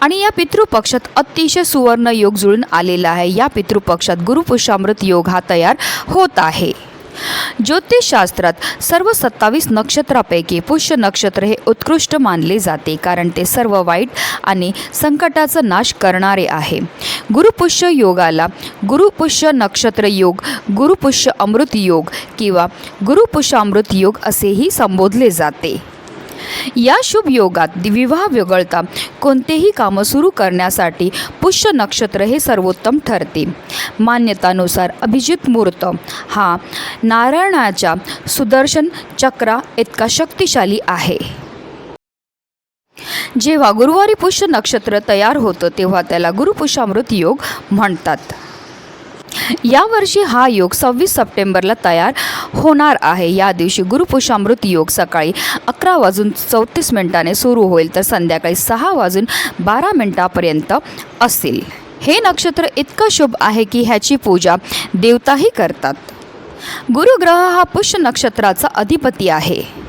आणि या पितृपक्षात अतिशय सुवर्ण योग जुळून आलेला आहे. या पितृपक्षात गुरुपुषामृत योग हा तयार होत आहे. ज्योतिषशास्त्रात सर्व सत्तावीस नक्षत्रापैकी पुष्य नक्षत्र हे उत्कृष्ट मानले जाते कारण ते सर्व वाईट आणि संकटाचा नाश करणारे आहे. गुरुपुष्य योगाला गुरुपुष्य नक्षत्र योग गुरुपुष्य अमृत योग किंवा गुरुपुष्यामृत योग असेही संबोधले जाते. या शुभ योगात विवाह वगळता कोणतेही कामं सुरू करण्यासाठी पुष्य नक्षत्र हे सर्वोत्तम ठरते. मान्यतानुसार अभिजित मुहूर्त हा नारायणाच्या सुदर्शन चक्रा इतका शक्तिशाली आहे. जेव्हा गुरुवारी पुष्य नक्षत्र तयार होतं तेव्हा त्याला गुरुपुष्यामृत योग म्हणतात. यावर्षी हा योग सव्वीस सप्टेंबरला तयार होणार आहे. या दिवशी गुरुपुषामृत योग सकाळी अकरा वाजून चौतीस मिनिटाने सुरू होईल तर संध्याकाळी सहा वाजून बारा मिनिटापर्यंत असेल. हे नक्षत्र इतकं शुभ आहे की ह्याची पूजा देवताही करतात. गुरुग्रह हा पुष्य नक्षत्राचा अधिपती आहे.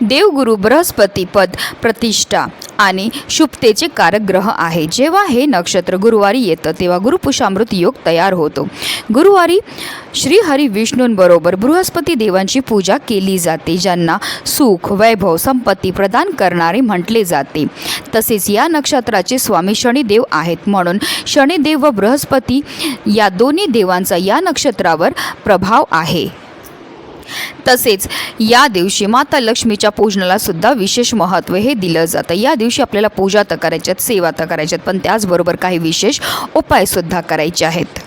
देवगुरु बृहस्पती पद प्रतिष्ठा आणि शुभतेचे कारक ग्रह आहे. जेव्हा हे नक्षत्र गुरुवारी येतं तेव्हा गुरुपुषामृत योग तयार होतो. गुरुवारी श्रीहरी विष्णूंबरोबर बृहस्पती देवांची पूजा केली जाते ज्यांना सुख वैभव संपत्ती प्रदान करणारे म्हटले जाते. तसेच या नक्षत्राचे स्वामी शनिदेव आहेत. म्हणून शनिदेव व बृहस्पती या दोन्ही देवांचा या नक्षत्रावर प्रभाव आहे. तसेच या दिवशी माता लक्ष्मीच्या पूजनाला सुद्धा विशेष महत्त्व हे दिलं जातं. या दिवशी आपल्याला पूजा तर करायच्यात सेवा तर करायच्यात पण त्याचबरोबर काही विशेष उपायसुद्धा करायचे आहेत.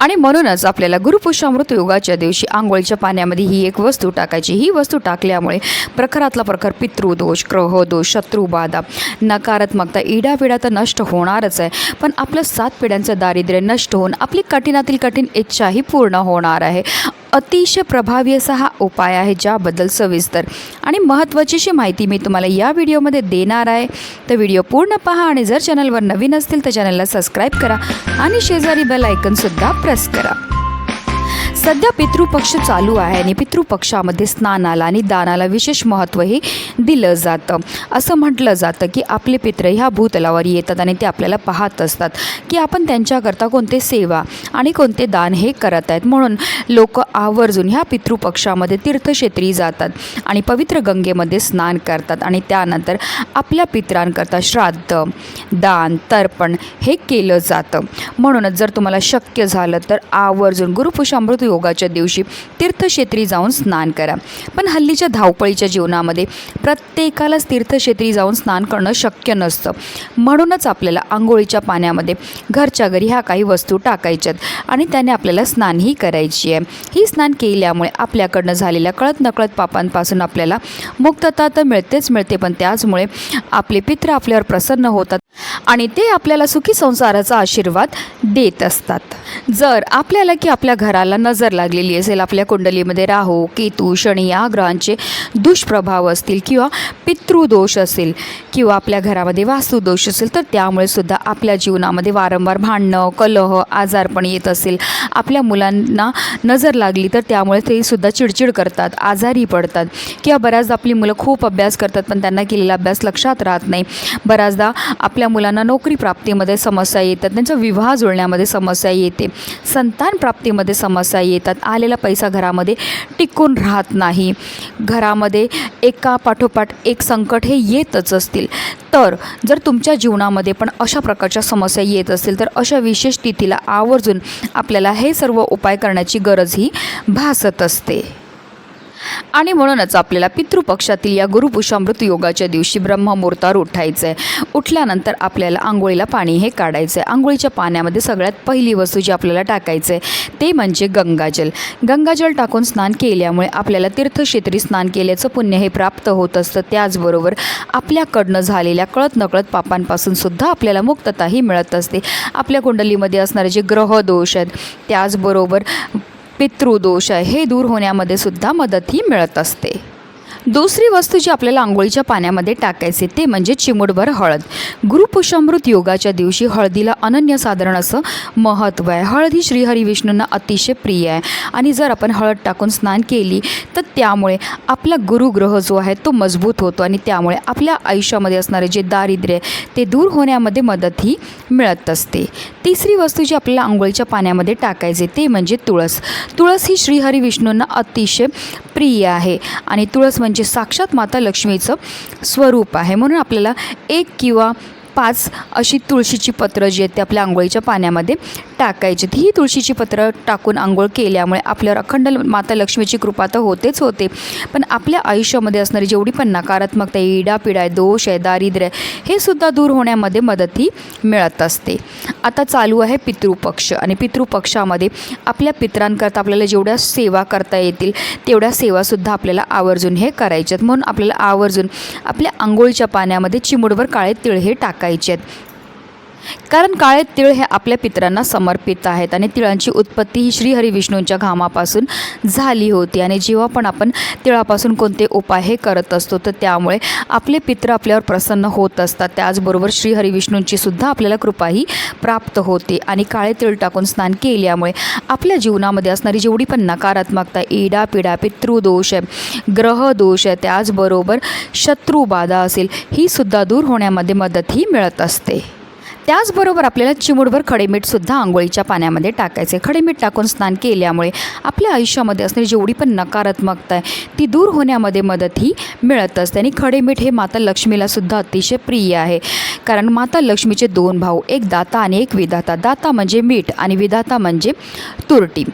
आणि म्हणूनच आपल्याला गुरुपुषामृत योगाच्या दिवशी आंघोळीच्या पाण्यामध्ये ही एक वस्तू टाकायची. ही वस्तू टाकल्यामुळे प्रखरातला प्रखर पितृदोष ग्रहदोष शत्रुबाधा नकारात्मकता इडापिडा तर नष्ट होणारच आहे. पण आपलं सात पिढ्यांचं दारिद्र्य नष्ट होऊन आपली कठीणातील कठीण इच्छाही पूर्ण होणार आहे. अतिशय प्रभावी असा हा उपाय आहे ज्याबद्दल सविस्तर आणि महत्त्वाचीशी माहिती मी तुम्हाला या व्हिडिओमध्ये देणार आहे. तर व्हिडिओ पूर्ण पहा आणि जर चॅनलवर नवीन असतील तर चॅनलला सबस्क्राईब करा आणि शेजारी बेल ऐकनसुद्धा प्रेस करा. सध्या पितृपक्ष चालू आहे आणि पितृपक्षामध्ये स्नानाला आणि दानाला विशेष महत्त्व हे दिलं जातं. असं म्हटलं जातं की आपले पित्र ह्या भूतलावर येतात आणि ते आपल्याला पाहत असतात की आपण त्यांच्याकरता कोणते सेवा आणि कोणते दान हे करत आहेत. म्हणून लोक आवर्जून ह्या पितृपक्षामध्ये तीर्थक्षेत्री जातात आणि पवित्र गंगेमध्ये स्नान करतात आणि त्यानंतर आपल्या पित्रांकरता श्राद्ध दान तर्पण हे केलं जातं. म्हणूनच जर तुम्हाला शक्य झालं तर आवर्जून गुरुपुषामृत योगाच्या दिवशी तीर्थक्षेत्री जाऊन स्नान करा. पण हल्लीच्या धावपळीच्या जीवनामध्ये प्रत्येकालाच तीर्थक्षेत्री जाऊन स्नान करणं शक्य नसतं. म्हणूनच आपल्याला आंघोळीच्या पाण्यामध्ये घरच्या घरी ह्या काही वस्तू टाकायच्यात आणि त्याने आपल्याला स्नानही करायची आहे. ही स्नान केल्यामुळे आपल्याकडनं झालेल्या कळत नकळत पापांपासून आपल्याला मुक्तता तर मिळतेच मिळते पण त्याचमुळे आपले पित्र आपल्यावर प्रसन्न होतात आणि ते आपल्याला सुखी संसाराचा आशीर्वाद देत असतात. जर आपल्याला की आपल्या घराला नजर लागलेली असेल आपल्या कुंडलीमध्ये राहू केतू शनी या ग्रहांचे दुष्प्रभाव असतील किंवा पितृदोष असेल किंवा आपल्या घरामध्ये वास्तुदोष असेल तर त्यामुळे सुद्धा आपल्या जीवनामध्ये वारंवार भांडणं कलह आजारपण येत असेल. आपल्या मुलांना नजर लागली तर त्यामुळे ते सुद्धा चिडचिड करतात आजारी पडतात. किंवा बऱ्याचदा आपली मुलं खूप अभ्यास करतात पण त्यांना केलेला अभ्यास लक्षात राहत नाही. बऱ्याचदा आपल्या मुलांना नोकरी प्राप्तीमध्ये समस्या येतात त्यांचा विवाह जुळण्यामध्ये समस्या येते संतान प्राप्तीमध्ये समस्या येतात. आलेला पैसा घरामध्ये टिकून राहत नाही. घरामध्ये एका पाठोपाठ एक संकट हे येतच असतील. तर जर तुमच्या जीवनामध्ये पण अशा प्रकारच्या समस्या येत असतील तर अशा विशेष तिथीला आवर्जून आपल्याला हे सर्व उपाय करण्याची गरज ही भासत असते. आणि म्हणूनच आपल्याला पितृपक्षातील या गुरुपुषामृत योगाच्या दिवशी ब्रह्ममुहूर्तावर उठायचं आहे उठल्यानंतर आपल्याला आंघोळीला पाणी हे काढायचं आहे आंघोळीच्या पाण्यामध्ये सगळ्यात पहिली वस्तू जी आपल्याला टाकायचं आहे ते म्हणजे गंगाजल. गंगाजल टाकून स्नान केल्यामुळे आपल्याला तीर्थक्षेत्री स्नान केल्याचं पुण्य हे प्राप्त होत असतं. त्याचबरोबर आपल्याकडनं झालेल्या कळत नकळत पापांपासून सुद्धा आपल्याला मुक्तताही मिळत असते. आपल्या कुंडलीमध्ये असणारे जे ग्रह दोष आहेत त्याचबरोबर पितृदोष आहे. हे दूर होण्यामध्ये सुद्धा मदतही मिळत असते. दुसरी वस्तू जी आपल्याला आंघोळीच्या पाण्यामध्ये टाकायचे ते म्हणजे चिमुटभर हळद. गुरुपुषामृत योगाच्या दिवशी हळदीला अनन्यसाधारण असं महत्त्व आहे. हळद ही श्रीहरी विष्णूंना अतिशय प्रिय आहे. आणि जर आपण हळद टाकून स्नान केली तर त्यामुळे आपला गुरुग्रह जो आहे तो मजबूत होतो आणि त्यामुळे आपल्या आयुष्यामध्ये असणारे जे दारिद्र्य आहे ते दूर होण्यामध्ये मदतही मिळत असते. तिसरी वस्तू जी आपल्याला आंघोळीच्या पाण्यामध्ये टाकायचे ते म्हणजे तुळस. तुळस ही श्रीहरी विष्णूंना अतिशय प्रिय आहे. आणि तुळस म्हणजे म्हणजे साक्षात माता लक्ष्मीचं स्वरूप आहे. म्हणून आपल्याला एक किंवा पाच अशी तुळशीची पत्रं जी आहेत ते आपल्या आंघोळीच्या पाण्यामध्ये टाकायची. ही तुळशीची पत्रं टाकून आंघोळ केल्यामुळे आपल्यावर अखंड माता लक्ष्मीची कृपा तर होतेच होते. पण आपल्या आयुष्यामध्ये असणारी जेवढी पण नकारात्मकता आहे इडापिडा आहे दोष आहे दारिद्र्य आहे हे सुद्धा दूर होण्यामध्ये मदतही मिळत असते. आता चालू आहे पितृपक्ष आणि पितृपक्षामध्ये आपल्या पित्रांकरता आपल्याला जेवढ्या सेवा करता येतील तेवढ्या सेवासुद्धा आपल्याला आवर्जून हे करायच्यात. म्हणून आपल्याला आवर्जून आपल्या आंघोळीच्या पाण्यामध्ये चिमुडवर काळे तिळ हे टाकायचे आहेत कारण काळे तिळ हे आपल्या पितरांना समर्पित आहेत आणि तिळांची उत्पत्ती ही श्रीहरी विष्णूंच्या घामापासून झाली होती. आणि जेव्हा पण आपण तिळापासून कोणते उपाय हे करत असतो तर त्यामुळे आपले पित्र आपल्यावर प्रसन्न होत असतात. त्याचबरोबर श्रीहरी विष्णूंची सुद्धा आपल्याला कृपाही प्राप्त होते. आणि काळे तिळ टाकून स्नान केल्यामुळे आपल्या जीवनामध्ये असणारी जेवढी पण नकारात्मकता इडा पिडा पितृदोष आहे ग्रहदोष आहे त्याचबरोबर शत्रुबाधा असेल ही सुद्धा दूर होण्यामध्ये मदतही मिळत असते. त्याचबरोबर आपल्याला चिमुडभर खडेमीठसुद्धा आंघोळीच्या पाण्यामध्ये टाकायचे खडेमीठ टाकून स्नान केल्यामुळे आपल्या आयुष्यामध्ये असणारी जेवढी पण नकारात्मकता आहे ती दूर होण्यामध्ये मदत ही मिळत असते. आणि खडेमीठ हे माता लक्ष्मीला सुद्धा अतिशय प्रिय आहे. कारण माता लक्ष्मीचे दोन भाऊ एक दाता आणि एक विधाता. दाता म्हणजे मीठ आणि विधाता म्हणजे तुरटी.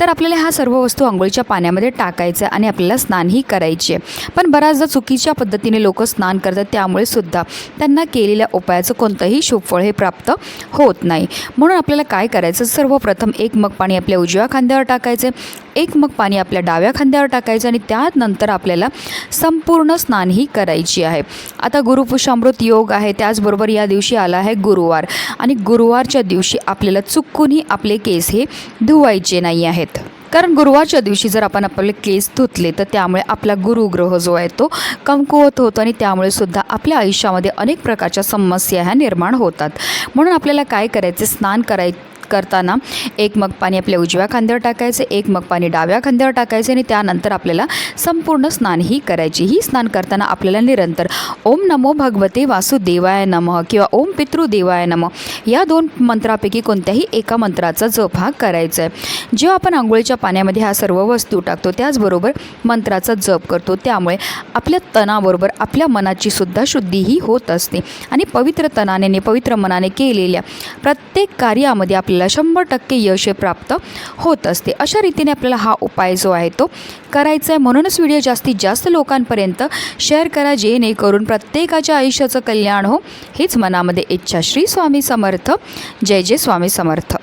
तर आपल्याला ह्या सर्व वस्तू आंघोळीच्या पाण्यामध्ये टाकायचं आणि आपल्याला स्नानही करायचे आहे पण बऱ्याचदा चुकीच्या पद्धतीने लोक स्नान करतात त्यामुळे सुद्धा त्यांना केलेल्या उपायाचं कोणतंही शुभफळ हे प्र प्राप्त होत नाही. म्हणून आपल्याला काय करायचं? सर्वप्रथम एक मग पाणी आपल्या उजव्या खांद्यावर टाकायचं एक मग पाणी आपल्या डाव्या खांद्यावर टाकायचं आणि त्यानंतर आपल्याला संपूर्ण स्नानही करायची आहे. आता गुरुपुषामृत योग आहे त्याचबरोबर या दिवशी आला आहे गुरुवार आणि गुरुवारच्या दिवशी आपल्याला चुकूनही आपले केस हे धुवायचे नाही आहेत. कारण गुरुवारच्या दिवशी जर आपण आपले केस धुतले तर त्यामुळे आपला गुरुग्रह जो आहे तो कमकुवत होतो आणि त्यामुळे सुद्धा आपल्या आयुष्यामध्ये अनेक प्रकारच्या समस्या ह्या निर्माण होतात. म्हणून आपल्याला काय करायचे? स्नान कराय करताना एक मग पाणी आपल्या उजव्या खांद्यावर टाकायचं एक मग पाणी डाव्या खांद्यावर टाकायचं आणि त्यानंतर आपल्याला संपूर्ण स्नानही करायची. ही स्नान करताना आपल्याला निरंतर ओम नमो भगवते वासुदेवाय नमः किंवा ओम पितृदेवाय नमः या दोन मंत्रापैकी कोणत्याही एका मंत्राचा जप हा करायचा आहे जेव्हा आपण आंघोळीच्या पाण्यामध्ये ह्या सर्व वस्तू टाकतो त्याचबरोबर मंत्राचा जप करतो त्यामुळे आपल्या तणाबरोबर आपल्या मनाची सुद्धा शुद्धीही होत असते. आणि पवित्र तनाने पवित्र मनाने केलेल्या प्रत्येक कार्यामध्ये आपल्या आपल्याला शंभर टक्के यश हे प्राप्त होत असते. अशा रीतीने आपल्याला हा उपाय जो आहे तो करायचा आहे. म्हणूनच व्हिडिओ जास्तीत जास्त लोकांपर्यंत शेअर करा जेणेकरून प्रत्येकाच्या आयुष्याचं कल्याण हो. हीच मनामध्ये इच्छा. श्री स्वामी समर्थ. जय जय स्वामी समर्थ.